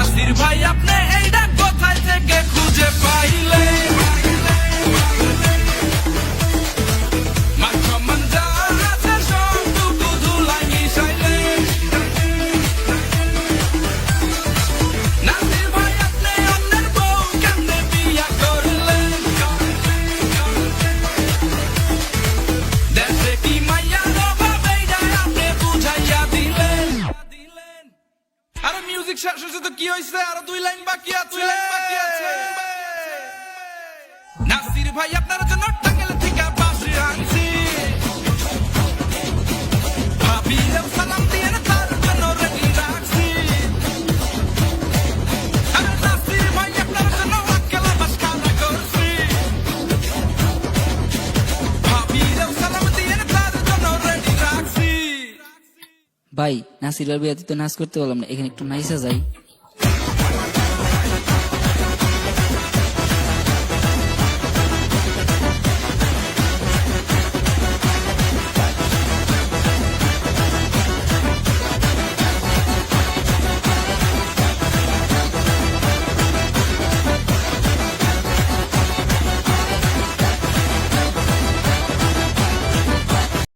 নাসির ভাই আপনি এইটা কোথায় থেকে খুঁজে পাইলে মিউজিক শেষ হয়েছে তো কি হয়েছে? আরও দুই লাইন বাকি আছে। নাসির ভাই আপনার জন্য ভাই নাসির বিয়াতে তো নাচ করতে পারলাম না এখানে একটু নাইসা যাই।